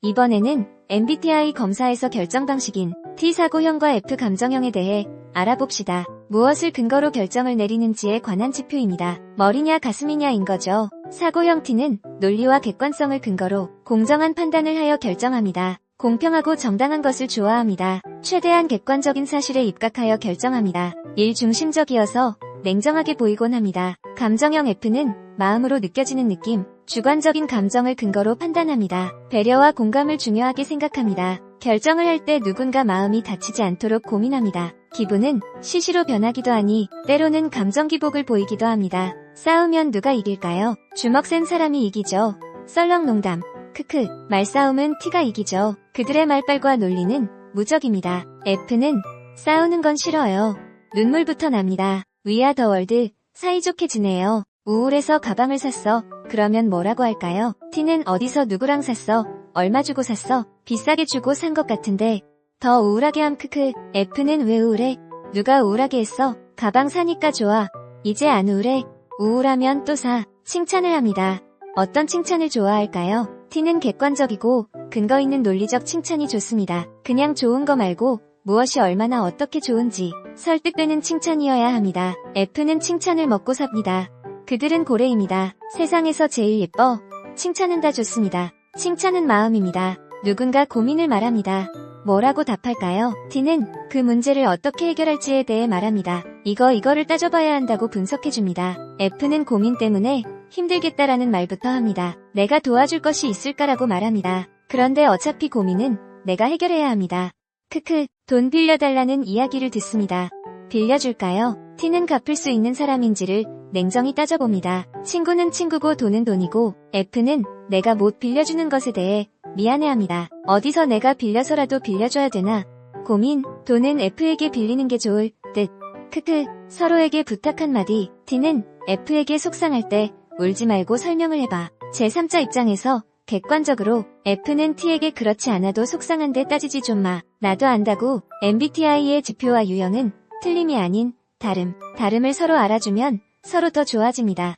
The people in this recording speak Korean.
이번에는 MBTI 검사에서 결정 방식인 T 사고형과 F 감정형에 대해 알아봅시다. 무엇을 근거로 결정을 내리는지에 관한 지표입니다. 머리냐 가슴이냐인 거죠. 사고형 T는 논리와 객관성을 근거로 공정한 판단을 하여 결정합니다. 공평하고 정당한 것을 좋아합니다. 최대한 객관적인 사실에 입각하여 결정합니다. 일 중심적이어서 냉정하게 보이곤 합니다. 감정형 F는 마음으로 느껴지는 느낌, 주관적인 감정을 근거로 판단합니다. 배려와 공감을 중요하게 생각합니다. 결정을 할 때 누군가 마음이 다치지 않도록 고민합니다. 기분은 시시로 변하기도 하니 때로는 감정 기복을 보이기도 합니다. 싸우면 누가 이길까요? 주먹 센 사람이 이기죠. 썰렁 농담. 크크. 말싸움은 T가 이기죠. 그들의 말빨과 논리는 무적입니다. F는 싸우는 건 싫어요. 눈물부터 납니다. 위아 더 월드. 사이좋게 지내요. 우울해서 가방을 샀어. 그러면 뭐라고 할까요? T는 어디서 누구랑 샀어? 얼마 주고 샀어? 비싸게 주고 산 것 같은데. 더 우울하게 함 크크. F는 왜 우울해? 누가 우울하게 했어? 가방 사니까 좋아. 이제 안 우울해. 우울하면 또 사. 칭찬을 합니다. 어떤 칭찬을 좋아할까요? T는 객관적이고 근거 있는 논리적 칭찬이 좋습니다. 그냥 좋은 거 말고 무엇이 얼마나 어떻게 좋은지 설득되는 칭찬이어야 합니다. F는 칭찬을 먹고 삽니다. 그들은 고래입니다. 세상에서 제일 예뻐. 칭찬은 다 좋습니다. 칭찬은 마음입니다. 누군가 고민을 말합니다. 뭐라고 답할까요? T는 그 문제를 어떻게 해결할지에 대해 말합니다. 이거 이거를 따져봐야 한다고 분석해줍니다. F는 고민 때문에 힘들겠다라는 말부터 합니다. 내가 도와줄 것이 있을까라고 말합니다. 그런데 어차피 고민은 내가 해결해야 합니다. 크크, 돈 빌려달라는 이야기를 듣습니다. 빌려줄까요? T는 갚을 수 있는 사람인지를 냉정히 따져봅니다. 친구는 친구고 돈은 돈이고 F는 내가 못 빌려주는 것에 대해 미안해합니다. 어디서 내가 빌려서라도 빌려줘야 되나? 고민, 돈은 F에게 빌리는 게 좋을 듯. 크크, 서로에게 부탁 한마디. T는 F에게 속상할 때 울지 말고 설명을 해봐. 제3자 입장에서 객관적으로 F는 T에게 그렇지 않아도 속상한데 따지지 좀 마. 나도 안다고 MBTI의 지표와 유형은 틀림이 아닌 다름, 다름을 서로 알아주면 서로 더 좋아집니다.